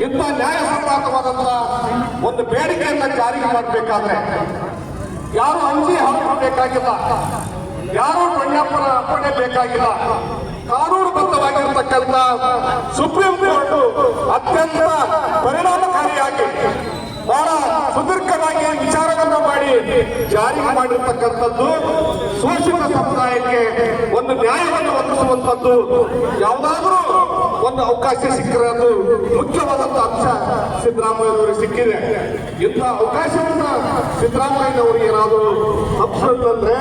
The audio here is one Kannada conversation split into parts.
ಇಂಥ ನ್ಯಾಯಸಮ್ಮತವಾದಂತಹ ಒಂದು ಬೇಡಿಕೆಯನ್ನ ಜಾರಿಗೆ ಮಾಡಬೇಕಾದ್ರೆ ಯಾರು ಅಂಜಿ ಹಾಕಬೇಕಾಗಿಲ್ಲ, ಯಾರು ಬಣ್ಣಪ್ಪನ ಅಪ್ಪಣೆ ಬೇಕಾಗಿಲ್ಲ ಕಾನೂನುಬದ್ಧವಾಗಿರ್ತಕ್ಕಂಥ ಸುಪ್ರೀಂ ಕೋರ್ಟ್ ಅತ್ಯಂತ ಪರಿಣಾಮಕಾರಿಯಾಗಿ, ಬಹಳ ಸುದೀರ್ಘವಾಗಿ ವಿಚಾರವನ್ನು ಮಾಡಿ ಜಾರಿಗೆ ಮಾಡಿರ್ತಕ್ಕಂಥದ್ದು ಶೋಷಿತ ಸಮುದಾಯಕ್ಕೆ ಒಂದು ನ್ಯಾಯವನ್ನು ಒದಗಿಸುವಂಥದ್ದು ಯಾವುದಾದ್ರೂ ಒಂದು ಅವಕಾಶ ಸಿಕ್ಕರೆ ಅದು ಮುಖ್ಯವಾದಂತ ಅಂಶ ಸಿದ್ದರಾಮಯ್ಯನವರಿಗೆ ಸಿಕ್ಕಿದೆ. ಇಂಥ ಅವಕಾಶವನ್ನ ಸಿದ್ದರಾಮಯ್ಯನವರಿಗೆ ಏನಾದರೂ ಅಂದ್ರೆ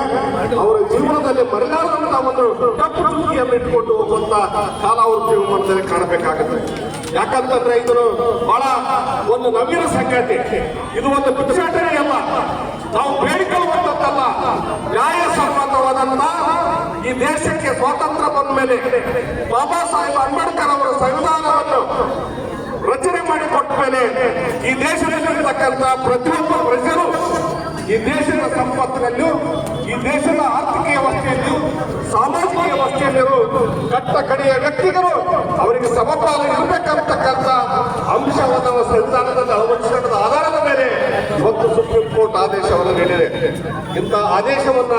ಅವರ ಜೀವನದಲ್ಲಿ ಮರೆಯಾದಂತ ಒಂದು ಕಪ್ಪು ಚುಕ್ಕಿಯನ್ನು ಇಟ್ಕೊಂಡು ಹೋಗುವಂತ ಕಾಲ ಮಾಡ್ತಾರೆ ಕಾಣಬೇಕಾಗುತ್ತೆ. ಯಾಕಂತಂದ್ರೆ ಇದನ್ನು ಬಹಳ ಒಂದು ನವೀನ ಸಂಗತಿ. ಇದು ಒಂದು ಭಿಕ್ಷಾಟನೆ ಅಲ್ಲ ನಾವು ಬೇಡಿಕೊಳ್ಳುವಂತದ್ದಲ್ಲ ನ್ಯಾಯಸಮ್ಮತವಾದಂತ ಈ ದೇಶಕ್ಕೆ ಸ್ವಾತಂತ್ರ್ಯ ಬಂದ ಮೇಲೆ ಬಾಬಾ ಸಾಹೇಬ್ ಅಂಬೇಡ್ಕರ್ ಅವರ ಸಂವಿಧಾನವನ್ನು ರಚನೆ ಮಾಡಿಕೊಟ್ಟ ಮೇಲೆ ಈ ದೇಶದಲ್ಲಿರ್ತಕ್ಕಂಥ ಪ್ರತಿಯೊಬ್ಬ ಪ್ರಜರು ಈ ದೇಶದ ಸಂಪತ್ತಿನಲ್ಲೂ, ಈ ದೇಶದ ಆರ್ಥಿಕ ವ್ಯವಸ್ಥೆಯಲ್ಲೂ, ಸಾಮಾಜಿಕ ವ್ಯವಸ್ಥೆಯಲ್ಲಿರೋ ಕಟ್ಟ ಕಡೆಯ ವ್ಯಕ್ತಿಗಳು ಅವರಿಗೆ ಸಮಪಾಲು ಇರಬೇಕಂತಕ್ಕಂಥ ಅಂಶವನ್ನು ಸಂವಿಧಾನದಲ್ಲಿ ಅಳವಡಿಸಿದ ಆಧಾರದ ಮೇಲೆ ಇವತ್ತು ಸುಪ್ರೀಂ ಕೋರ್ಟ್ ಆದೇಶವನ್ನು ನೀಡಿದೆ. ಇಂಥ ಆದೇಶವನ್ನ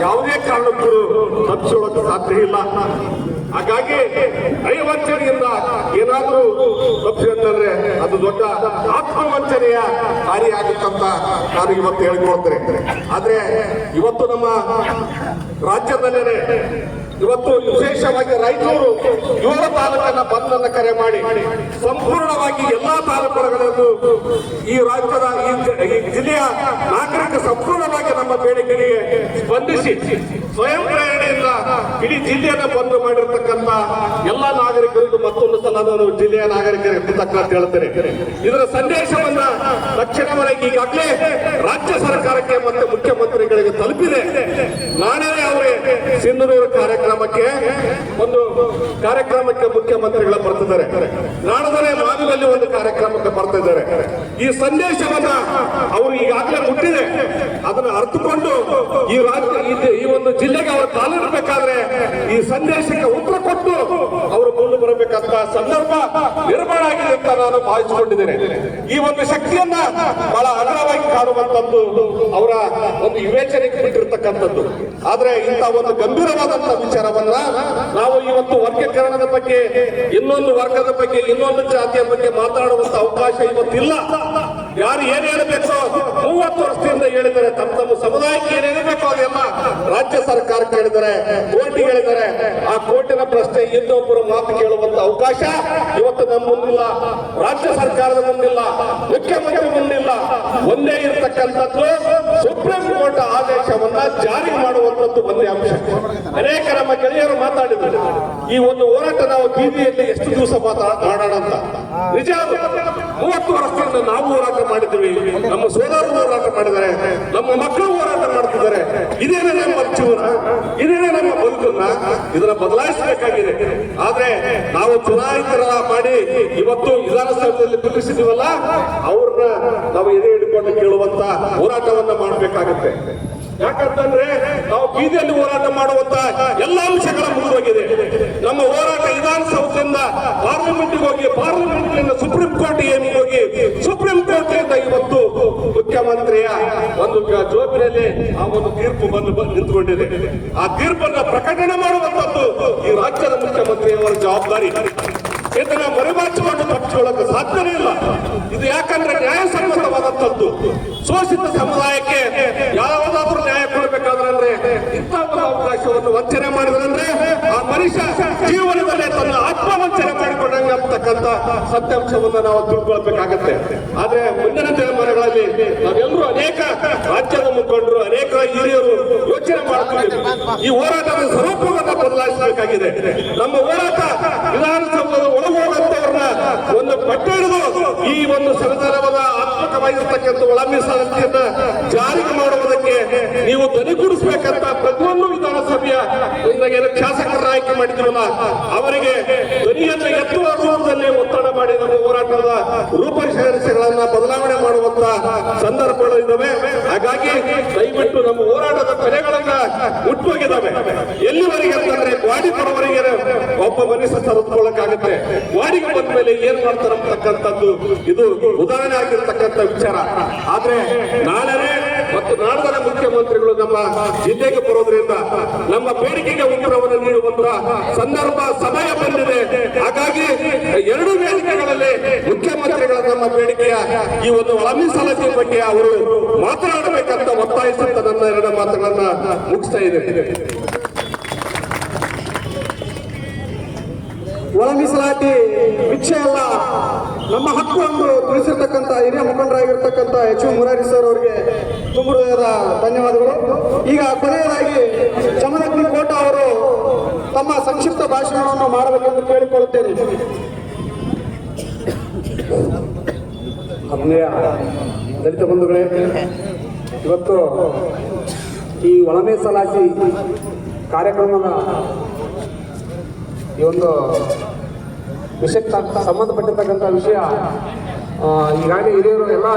ಯಾವುದೇ ಕಾರಣಕ್ಕೂ ತಪ್ಪಿಸೋಳಕ್ಕೆ ಸಾಧ್ಯ ಇಲ್ಲ. ಹಾಗಾಗಿ ನೈವಂಚನೆಯಿಂದ ಏನಾದರೂ ತಪ್ಪಿಸಿದ್ರೆ ಅದು ದೊಡ್ಡ ಆತ್ಮವಂಚನೆಯ ಕಾರ್ಯಾಗುತ್ತಂತ ನಾನು ಇವತ್ತು ಹೇಳ್ಕೊಳ್ತೇನೆ. ಆದ್ರೆ ಇವತ್ತು ನಮ್ಮ ರಾಜ್ಯದಲ್ಲೇ ಇವತ್ತು ವಿಶೇಷವಾಗಿ ರಾಯಚೂರು ಯುವ ತಾಲೂಕನ್ನ ಬಂದನ್ನು ಕರೆ ಮಾಡಿ, ಸಂಪೂರ್ಣವಾಗಿ ಎಲ್ಲಾ ತಾಲೂಕುಗಳನ್ನು ಈ ರಾಜ್ಯದ ನಾಗರಿಕ ಸಂಪೂರ್ಣವಾಗಿ ನಮ್ಮ ಬೇಡಿಕೆಗೆ ಸ್ಪಂದಿಸಿ ಸ್ವಯಂ ಪ್ರೇರಣೆಯಿಂದ ಇಡೀ ಜಿಲ್ಲೆಯನ್ನು ಬಂದ್ ಮಾಡಿರ್ತಕ್ಕಂಥ ಎಲ್ಲ ನಾಗರಿಕರಿಗೂ ಮತ್ತೊಂದು ಸಲ ನಾನು ಜಿಲ್ಲೆಯ ನಾಗರಿಕರಿಗೆ ತಕ್ಕ ಹೇಳ್ತೇನೆ. ಇದರ ಸಂದೇಶವನ್ನ ತಕ್ಷಣವಾಗಿ ಈಗಾಗಲೇ ರಾಜ್ಯ ಸರ್ಕಾರಕ್ಕೆ ಮತ್ತು ಮುಖ್ಯಮಂತ್ರಿಗಳಿಗೆ ತಲುಪಿದೆ. ನಾನೇ ಅವರೇ ಸಿಂಧನೂರು ಕಾರ್ಯಕ್ರಮಕ್ಕೆ ಒಂದು ಕಾರ್ಯಕ್ರಮಕ್ಕೆ ಮುಖ್ಯಮಂತ್ರಿಗಳ ಬರ್ತಿದ್ದಾರೆ. ನಾಡದಲ್ಲೇ ಮಾನದಲ್ಲಿ ಒಂದು ಕಾರ್ಯಕ್ರಮಕ್ಕೆ ಬರ್ತಿದ್ದಾರೆ. ಈ ಸಂದೇಶವನ್ನ ಅವರು ಈಗಾಗಲೇ ಮುಟ್ಟಿದೆ. ಅದನ್ನು ಅರ್ಥಕೊಂಡು ಈ ರಾಜ್ಯ ಈ- ಒಂದು ಜಿಲ್ಲೆಗೆ ಅವರು ಕಾಲಿರಬೇಕಾದ್ರೆ ಈ ಸಂದೇಶಕ್ಕೆ ಉತ್ತರ ಕೊಟ್ಟು ಅವರು ಮುಂದೆ ಬರಬೇಕಂತ ಸಂದರ್ಭ ನಿರ್ಮಾಣ ಆಗಿದೆ ಅಂತ ನಾನು ಭಾವಿಸಿಕೊಂಡಿದ್ದೇನೆ. ಈ ಒಂದು ಶಕ್ತಿಯನ್ನ ಬಹಳ ಅಗ್ರವಾಗಿ ಕಾಣುವಂತದ್ದು ಅವರ ಒಂದು ವಿವೇಚನೆಗೆ ಬಿಟ್ಟಿರ್ತಕ್ಕಂಥದ್ದು. ಆದ್ರೆ ಇಂಥ ಒಂದು ಗಂಭೀರವಾದಂತ ವಿಚಾರವನ್ನ ನಾವು ಇವತ್ತು ವರ್ಗೀಕರಣದ ಬಗ್ಗೆ, ಇನ್ನೊಂದು ವರ್ಗದ ಬಗ್ಗೆ, ಇನ್ನೊಂದು ಜಾತಿಯ ಬಗ್ಗೆ ಮಾತಾಡುವಂತ ಅವಕಾಶ ಇವತ್ತಿಲ್ಲ. ಯಾರು ಏನ್ ಹೇಳಬೇಕು ಮೂವತ್ತು ವರ್ಷದಿಂದ ಹೇಳಿದರೆ ತಮ್ಮ ತಮ್ಮ ಸಮುದಾಯಕ್ಕೆ ಏನ್ ಹೇಳಬೇಕು ಅದೆಲ್ಲ ರಾಜ್ಯ ಸರ್ಕಾರಕ್ಕೆ ಹೇಳಿದರೆ ಕೋರ್ಟ್ ಹೇಳಿದರೆ, ಆ ಕೋರ್ಟಿನ ಪ್ರಶ್ನೆ ಇನ್ನೊಬ್ಬರು ಮಾತು ಕೇಳುವಂತ ಅವಕಾಶ ಇವತ್ತು ನಮ್ಮ ಮುಂದಿಲ್ಲ. ರಾಜ್ಯ ಸರ್ಕಾರದ ಮುಂದಿಲ್ಲ. ಮುಖ್ಯಮಂತ್ರಿ ಮುಂದಿಲ್ಲ ಒಂದೇ ಇರತಕ್ಕಂಥದ್ದು ಸುಪ್ರೀಂ ಕೋರ್ಟ್ ಆದೇಶವನ್ನ ಜಾರಿ ಮಾಡುವಂತದ್ದು ಒಂದೇ ಅಂಶ. ಅನೇಕ ನಮ್ಮ ಗೆಳೆಯರು ಮಾತಾಡಿದ್ದಾರೆ ಈ ಒಂದು ಹೋರಾಟ ನಾವು ಬೀದಿಯಲ್ಲಿ ಎಷ್ಟು ದಿವಸ ಮಾತಾಡೋಣ ಅಂತ. ನಿಜ. ಮೂವತ್ತು ವರ್ಷದಿಂದ ನಾವು ಹೋರಾಟ ಮಾಡಿದ್ದೀವಿ. ನಮ್ಮ ಸೋದರರು ಹೋರಾಟ ಮಾಡಿದ್ದಾರೆ. ನಮ್ಮ ಮಕ್ಕಳು ಹೋರಾಟ ಮಾಡ್ತಿದ್ದಾರೆ. ಇದೇನೇ ನಮ್ಮ ಜೀವನ? ಇದೇನೇ ಬದುಕನ್ನ ಇದನ್ನ ಬದಲಾಯಿಸಬೇಕಾಗಿದೆ. ಆದ್ರೆ ನಾವು ಚುನಾಯಿತರ ಮಾಡಿ ಇವತ್ತು ವಿಧಾನಸೌಧದಲ್ಲಿ ಕುಂದಿಸಿದೀವಲ್ಲ ಅವ್ರನ್ನ ನಾವು ಎದೆ ಹಿಡ್ಕೊಂಡು ಕೇಳುವಂತ ಹೋರಾಟವನ್ನ ಮಾಡಬೇಕಾಗತ್ತೆ. ಯಾಕಂತಂದ್ರೆ ನಾವು ಬೀದಿಯಲ್ಲಿ ಹೋರಾಟ ಮಾಡುವಂತ ಎಲ್ಲ ಅಂಶಗಳ ಮುಂದುವಾಗಿದೆ ನಮ್ಮ ಹೋರಾಟ ವಿಧಾನಸೌಧದಿಂದ ಪಾರ್ಲಿಮೆಂಟ್ಗೆ ಹೋಗಿ ಪಾರ್ಲಿಮೆಂಟ್ ಸುಪ್ರೀಂ ಕೋರ್ಟ್ ಹೋಗಿ ಸುಪ್ರೀಂ ಕೋರ್ಟ್ ಇಂದ ಇವತ್ತು ಮುಖ್ಯಮಂತ್ರಿಯ ಗ- ಜೋಬಿನಲ್ಲಿ ಆ ಒಂದು ತೀರ್ಪು ಬಂದು ನಿಂತುಕೊಂಡಿದೆ. ಆ ತೀರ್ಪನ್ನ ಪ್ರಕಟಣೆ ಮಾಡುವಂತದ್ದು ಈ ರಾಜ್ಯದ ಮುಖ್ಯಮಂತ್ರಿಯವರ ಜವಾಬ್ದಾರಿ. ಇದನ್ನ ಮರೆಮಾಚಿಕೊಂಡು ತಪ್ಪಿಸಿಕೊಳ್ಳಕ್ಕೆ ಸಾಧ್ಯವೇ ಇಲ್ಲ. ಇದು ಯಾಕಂದ್ರೆ ನ್ಯಾಯಸಮ್ಮತವಾದಂತದ್ದು ಶೋಷಿತ ಸಮುದಾಯಕ್ಕೆ ಯಾವುದಾದ್ರೂ ನ್ಯಾಯ ಕೊಡಬೇಕಾದ್ರೆ ಅವಕಾಶವನ್ನು ವಂಚನೆ ಮಾಡಿದ್ರಂದ್ರೆ ಆ ಮನುಷ್ಯ ಜೀವನದಲ್ಲಿ ತನ್ನ ಆತ್ಮವಂಚನೆ ಮಾಡಿಕೊಂಡಂಗೆ ಅಂತಕ್ಕಂಥ ಸತ್ಯಾಂಶವನ್ನು ನಾವು ತಿಳ್ಕೊಳ್ಬೇಕಾಗತ್ತೆ. ಆದ್ರೆ ಮುಂದಿನ ದಿನಮಾನಗಳಲ್ಲಿ ನಾವೆಲ್ಲರೂ ಅನೇಕ ರಾಜ್ಯದ ಮುಖಂಡರು, ಅನೇಕ ಹಿರಿಯರು ಯೋಚನೆ ಮಾಡ್ತೀವಿ. ಈ ಹೋರಾಟದ ಸ್ವರೂಪವನ್ನು ಬದಲಾಯಿಸಬೇಕಾಗಿದೆ. ನಮ್ಮ ಹೋರಾಟ ವಿಧಾನಸೌಧದ ಒಳಗೋಗಂತವ್ರನ್ನ ಒಂದು ಪಟ್ಟ ಹಿಡಿದು ಈ ಒಂದು ಸಂವಿಧಾನವಾದ ಆತ್ಮಕವಾಗಿರ್ತಕ್ಕಂಥ ಒಳ ಮೀಸಲಾತಿಯನ್ನ ಜಾರಿಗೆ ಮಾಡುವುದಕ್ಕೆ ನೀವು ಧ್ವನಿಗೂಡಿಸಬೇಕಂತ ಪ್ರತಿಯೊಂದು ವಿಧಾನಸಭೆಯ ಶಾಸಕರ ಆಯ್ಕೆ ಮಾಡಿದ್ರಲ್ಲ, ಅವರಿಗೆ ಧ್ವನಿಯನ್ನು ಎತ್ತುವ ರೂಪದಲ್ಲಿ ಒತ್ತಡ ಮಾಡಿ ನಮ್ಮ ಹೋರಾಟದ ರೂಪರಿಷಗಳನ್ನ ಬದಲಾವಣೆ ಮಾಡುವಂತ ಸಂದರ್ಭಗಳು ಇದ್ದಾವೆ ಹಾಗಾಗಿ ದಯವಿಟ್ಟು ನಮ್ಮ ಹೋರಾಟದ ಕೊನೆಗಳನ್ನ ಮುಟ್ಟೋಗಿದ್ದಾವೆ ಎಲ್ಲಿವರೆಗೆ ಅಂತಂದ್ರೆ ಬರೋವರೆಗೆ ಒಬ್ಬ ಮನಸ್ಸು ಬಂದ ಮೇಲೆ ಏನ್ ಮಾಡ್ತಾರೆ ಅಂತಕ್ಕಂಥದ್ದು, ಇದು ಉದಾಹರಣೆ ಆಗಿರ್ತಕ್ಕಂಥ ವಿಚಾರ. ಆದ್ರೆ ನಾಳೆ ಮತ್ತು ನಾಡದ ಮುಖ್ಯಮಂತ್ರಿಗಳು ನಮ್ಮ ಜಿಲ್ಲೆಗೆ ಬರೋದ್ರಿಂದ ನಮ್ಮ ಬೇಡಿಕೆಗೆ ಉತ್ತರವನ್ನು ನೀಡುವಂತಹ ಸಂದರ್ಭ ಸಮಯ ಬಂದಿದೆ. ಹಾಗಾಗಿ ಎರಡು ವೇದಿಕೆಗಳಲ್ಲಿ ಮುಖ್ಯಮಂತ್ರಿಗಳ ನಮ್ಮ ಬೇಡಿಕೆಯ ಈ ಒಂದು ಒಳ ಬಗ್ಗೆ ಅವರು ಮಾತನಾಡಬೇಕಂತ ಒತ್ತಾಯಿಸುತ್ತ ನನ್ನ ಎರಡು ಮಾತುಗಳನ್ನ ಮುಗಿಸ್ತಾ ಇದ್ದೇನೆ. ಒಳ ಮೀಸಲಾತಿ ಭಿಕ್ಷೆ ಅಲ್ಲ ನಮ್ಮ ಹಕ್ಕು ಎಂದು ತಿಳಿಸಿರ್ತಕ್ಕಂಥ ಹಿರಿಯ ಮುಖಂಡರಾಗಿರ್ತಕ್ಕಂಥ ಎಚ್ ವಿ ಮುರಾರಿ ಸರ್ ಅವರಿಗೆ ತುಂಬ ಹೃದಯದ ಧನ್ಯವಾದಗಳು. ಈಗ ಕೊನೆಯದಾಗಿ ಚಮನಗ್ನಿ ಕೋಟ ಅವರು ತಮ್ಮ ಸಂಕ್ಷಿಪ್ತ ಭಾಷಣವನ್ನು ಮಾಡಬೇಕೆಂದು ಕೇಳಿಕೊಳ್ಳುತ್ತೇನೆ. ಅಭಿನಯ ದಲಿತ ಬಂಧುಗಳೇ, ಇವತ್ತು ಈ ಒಳ ಮೀಸಲಾತಿ ಕಾರ್ಯಕ್ರಮದ ಈ ಒಂದು ವಿಷಯಕ್ಕೆ ಸಂಬಂಧಪಟ್ಟಿರ್ತಕ್ಕಂಥ ವಿಷಯ ಈಗಾಗಲೇ ಹಿರಿಯರು ಎಲ್ಲ